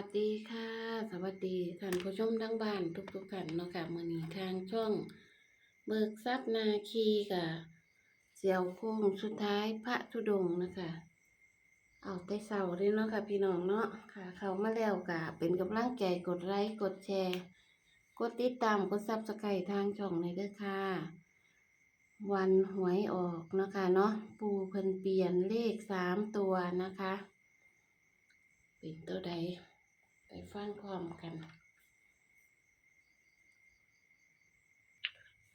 วัสดีค่ะ สวัสดีท่านผู้ชมทั้งบ้านทุกๆท่านเนาะค่ะมือนี้ทางช่องเบิกทรัพย์นาคีค่ะเสี่ยวโค้งสุดท้ายพระธุดงค์นะคะเอาแต่เสาเลยเนาะค่ะพี่น้องเนาะค่ะ เข้ามาแล้วก็เป็นกำลังใจกดไลค์กดแชร์ กดติดตามกดซับสไครต์ทางช่องในอยด้อค่ะ วันหวยออกเนาะคะเนาะปูเพิ่นเปลี่ยนเลขสามตัวนะคะ เป็นตัวใด ไปฟังพร้อมกัน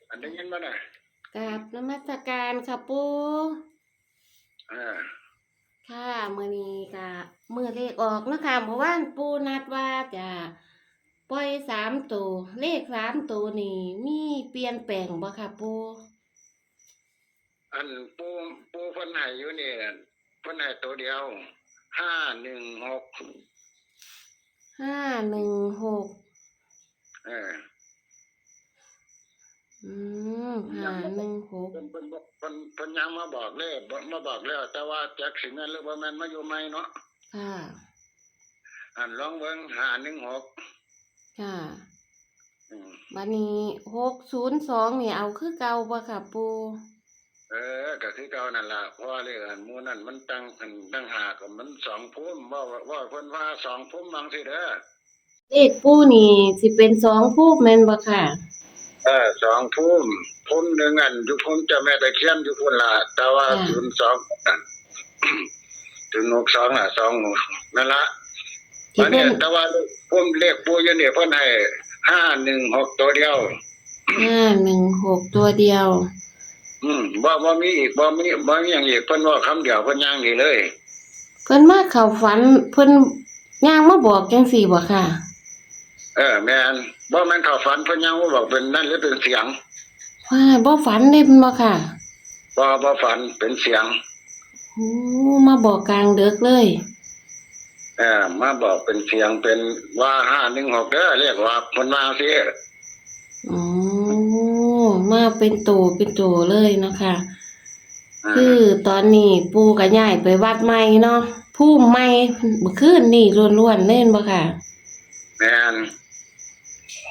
อันได้ยินบ่น่ะกราบนมัสการค่ะปูอ่าค่ะมื่อนี้ก็มือเลขออกเนาะคะเมื่อวานปูนัดว่าจะปล่อยสามตัวเลขสามตัวนี่มีเปลี่ยนแปลงบ่ค่ะปูอันปูปูเพิ่นให้อยู่นี่น่ะเพิ่นให้ตัวเดียวห้าหนึ่งหก ห้าหนึ่งหกเอออืมห้าหนึ่งหกเพิ่นเพิ่นบอกเพิ่นเพิ่นยังมาบอกเลยบ่มาบอกแล้ว แต่ว่าจักสิแม่นหรือบ่แม่นมาอยู่ใหม่เนาะค่ะ อันลองเบิ่งห้าหนึ่งหกค่ะอืม บัดนี้หกศูนย์สองนี่เอาคือเก่าบ่ค่ะปู เออก็คือเก่านั่นล่ะเพราะว่าเรื่องอันหมู่นั่นมันตั้งอันตั้งหากอะมันสองภูมิว่าว่าว่าเพิ่นว่าสองภูมิบางสิเด้อเลขปูนี่สิเป็นสองภูแม่นบ่ค่ะ เออสองภูมิภูมิหนึ่งอันอยู่ภูมิเจ้าแม่ตะเคียนอยู่พุ่นล่ะแต่ว่าค่ะศูนย์สองอันถึงหกสองอะสองนั่นละที่อันเพิ่นี้นแต่ว่าพุ่มเลขปูอยู่นี่เพิ่นให้ห้าหนึ่งหกตัวเดียว ห้าหนึ่งหกตัวเดียว อืมบ่บ่มีอีกบ่มีบ่มีอย่างอีกเพิ่นว่าคำเดียวเพิ่นย่างนี่เลย เพิ่นมาเข้าฝันเพิ่นย่างมาบอกจังสี่บ่ค่ะ เออ แม่นบ่แม่นเข้าฝันเพิ่นย่างว่าบอกเป็นนั่นหรือเป็นเสียงว่าบ่ฝันเด้เพิ่นบ่ค่ะบ่บ่ฝันเป็นเสียงโอ้มาบอกกลางดึกเลย เออมาบอกเป็นเสียงเป็นว่าห้าหนึ่งหกเด้อเรียกว่าเพิ่นว่าสิอ๋อ มาเป็นโตเป็นโตเลยเนาะค่ะอ่าคือตอนนี้ปู่ก็ย้ายไปวัดใหม่เนาะภูมิใหม่เมื่อคืนนี่ล้วนๆเล่นบ่ค่ะแม่น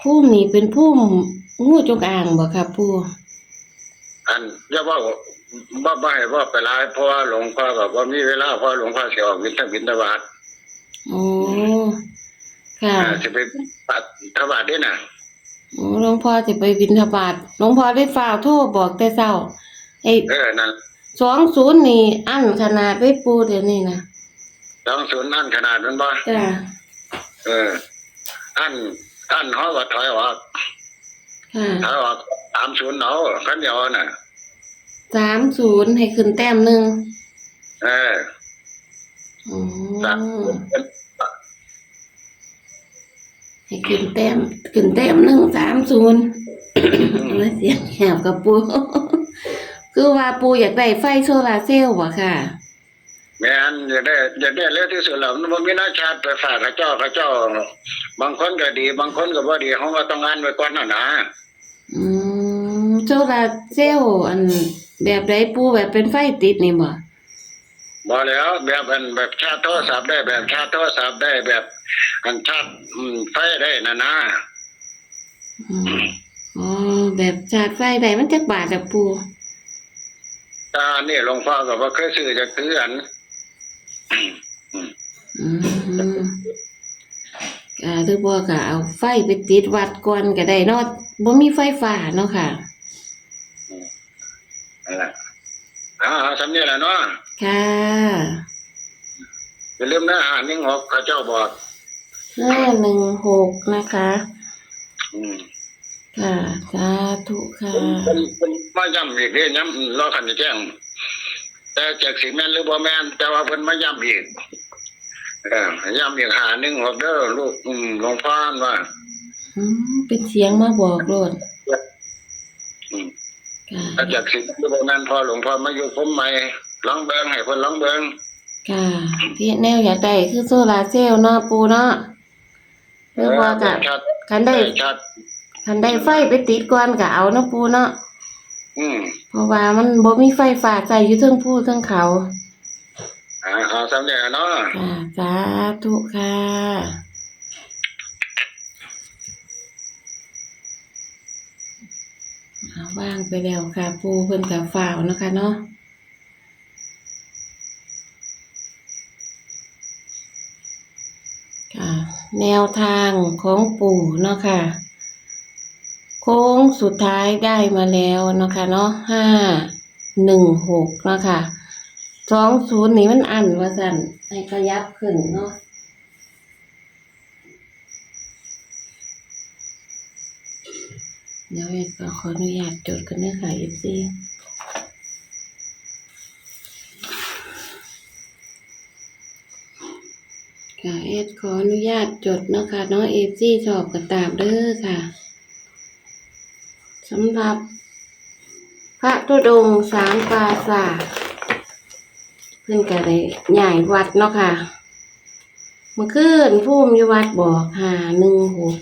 ภูมินี่เป็นภูมิงูจงอางบ่ค่ะปู่อันอย่าว่าบ่บ่ให้ว่าไปหลายเพราะว่าหลวงพ่อก็บ่มีเวลาเพราะหลวงพ่อสิออกบิณฑบิณฑบาตอ๋อค่ะอ่าสิไปปัดถวายด้วยน่ะโอ้ หลวงพ่อจะไปบิณฑบาตหลวงพ่อได้ฝ่าวโทรบอกแต่เช้าไอ้เออนั่นสองศูนย์นี่อันขนาดไว้ปูเดี๋ยวนี้นะต้องศูนย์อันขนาดนั้นบ่จ้าเออ อันอันเฮาว่าถอยออกค่ะถอยออกตามศูนย์เอาคันเดียวน่ะสามศูนย์ให้ขึ้นแต้มหนึ่งเอออ๋อสาม ให้ขึ้นแต้มขึ้นแต้มหนึ่งสามศูนย์แล้วเสียงแหบกับปู คือว่าปูอยากได้ไฟโซลาร์เซลล์บ่ค่ะแม่นอย่าได้อย่าได้เร็วที่สุดแล้วมันบ่มีหน้าชาติไปฝากเขาเจ้าเขาเจ้า บางคนก็ดี บางคนก็บ่ดีเฮาก็ต้องอ่านไว้ก่อนน่ะนะอืมโซลาร์เซลล์อันแบบใดปูแบบเป็นไฟติดนี่บ่ บ่แล้วแบบอันแบบชาร์จโทรศัพท์ได้แบบชาร์จโทรศัพท์ได้แบบ อันชาร์จอืมไฟได้น่ะนะอืมอ๋อแบบชาร์จไฟได้มันจักบาทอะปูตานี่หลวงพ่อก็บ่เคยซื้อจักคืออัน อืมก็หรือบ่ก็เอาไฟไปติดวัดก่อนก็ได้เนาะบ่มีไฟฟ้าเนาะค่ะนั่นแหละอ่าสำเนียงแหละเนาะ ค่ะ อย่าลืมนะอาหารนิ่งหกเขาเจ้าบอกห้าหนึ่งหกนะคะ อืมค่ะสาธุค่ะ เป็นเป็นมาย้ำอีกเด้ย้ำรอคันจะแจ้งแต่จากสิแม่นหรือบ่แม่นแต่ว่าเพิ่นมาย้ำอีกเออย้ำอีกหาหนึ่งหกเด้อลูกอืมหลวงพ่อว่าอืมเป็นเสียงมาบอกโลดอืมค่ะ ถ้าจากสิหรือบ่แม่นพอหลวงพ่อมาอยู่ผมใหม่ ลองเบิ้งให้เพิ่นลองเบิ้งค่ะที่แนวอยากได้คือโซลาเซลล์เนาะปูเนาะหรือว่าจะชัดคันได้คันได้ไฟไปติดก่อนก็เอาเนาะปูเนาะอืมเพราะว่ามันบ่มีไฟฝากใช้อยู่ทั้งผู้ทั้งเขาอ่าเอาสำเร็จวเนาะค่ะสาธุค่ะว่างไปแล้วค่ะ ปูเพิ่นกับฝ่าวนะคะเนาะ แนวทางของปู่เนาะค่ะ โค้งสุดท้ายได้มาแล้วเนาะค่ะเนาะห้าหนึ่งหกเนาะค่ะสองศูนย์นี่มันอันว่าสั่นให้ขยับขึ้นเนาะเดี๋ยวเอ็ดก็ขออนุญาตจดกันเนื้อค่ะ FC ค่ะเอ็ดขออนุญาตจดเนาะค่ะเนาะ FC ชอบกระตามเด้อค่ะสำหรับ พระตุดงสามปราสาทเพิ่นก็ได้ใหญ่วัดเนาะค่ะเมื่อคืนภูมิอยู่วัดบอกหาหนึ่งหก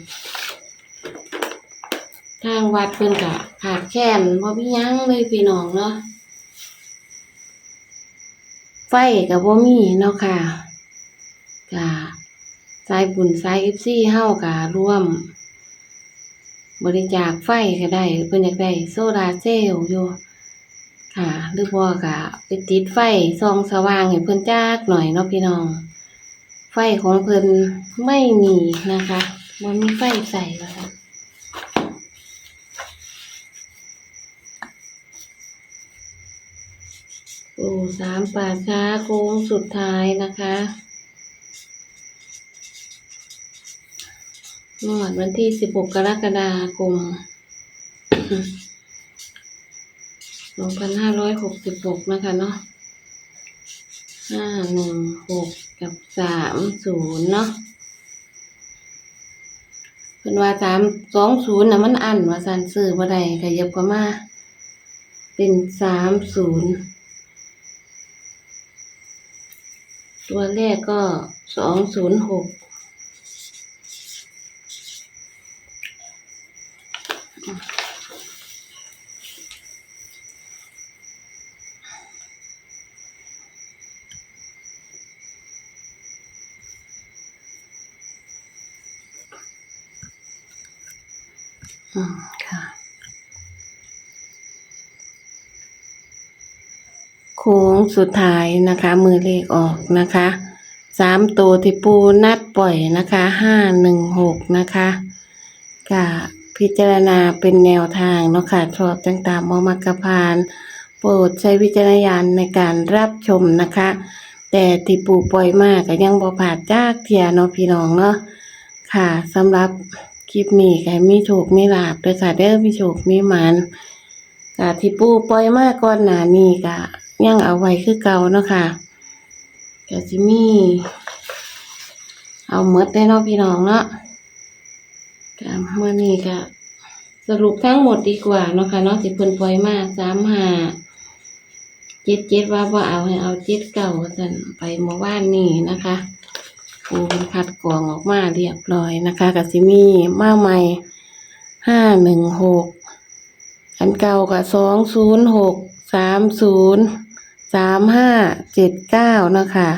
ทางวัดเพิ่นก็ขาดแคลนบ่มีหยังเลยพี่น้องเนาะไฟก็บ่มีเนาะค่ะ ก็สายบุญสาย FC เฮาก็ร่วม บริจาคไฟก็ได้เพิ่นอยากได้โซลาเซลล์อยู่ค่ะ หรือบ่ก็ไปติดไฟส่องสว่างให้เพิ่นจักหน่อยเนาะพี่น้อง ไฟของเพิ่นไม่มีนะคะบ่มีไฟใส่แล้วค่ะโอ้สามป่าช้าโค้งสุดท้ายนะคะ งวดวันที่สิบหกกรกฎาคมสองพันห้าร้อยหกสิบหกนะคะเนาะห้าหนึ่งหกกับสามศูนย์เนาะเป็นว่าสามสองศูนย์นะมันอันว่าสันซื้อบ่ได้ขยับเข้ามาเป็นสามศูนย์ตัวแรกก็สองศูนย์หก อืมค่ะโค้งสุดท้ายนะคะ มือเลขออกนะคะสามตัวที่ปูนัดปล่อยนะคะห้าหนึ่งหกนะคะกะพิจารณาเป็นแนวทางเนาะค่ะชอบจังตามมมักกะพาน โปรดใช้วิจารณญาณในการรับชมนะคะ แต่ที่ปูปล่อยมากก็ยังบ่ผ่าดจากเทียเนาะพี่น้องเนาะค่ะสำหรับ คลิปนี้ก็มีโชคมีลาบด้วยค่ะเด้อมีโชคมีหมานกะที่ปูปล่อยมาก่อนหน้านี้กะยังเอาไว้คือเก่าเนาะค่ะกะสิมี เอาหมดได้เนาะพี่น้องเนาะกะเมื่อนี้กะสรุปทั้งหมดดีกว่าเนาะค่ะเนาะที่เพิ่นปล่อยมาสามหาเจ็ดเจ็ดว่าบ่เอาให้เอาเจ็ดเก่าสันไปเมื่อวานนี้นะคะ ปูเพิ่นคัดกรองออกมาเรียบร้อยนะคะกะสิมีมาใหม่ห้าหนึ่งหกอันเก่ากับสองศูนย์หกสามศูนย์สามห้าเจ็ดเก้านะคะ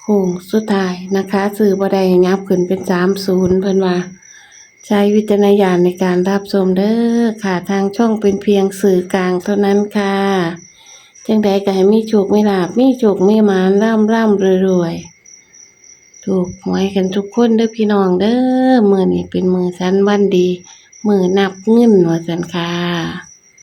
โค้งสุดท้ายนะคะสื่อบ่ได้ยับขึ้นเป็นสามศูนย์เพิ่นว่า ใช้วิจารณญาณในการรับชมเด้อค่ะทางช่องเป็นเพียงสื่อกลางเท่านั้นค่ะจังใดก็ให้มีโชคมีลาบมีโชคมีมานร่ำร่ำรวยรวยถูกหวยกันทุกคนเด้อพี่น้องเด้อมือนี่เป็นมือสันวันดี มือนับเงินว่าสันค่ะ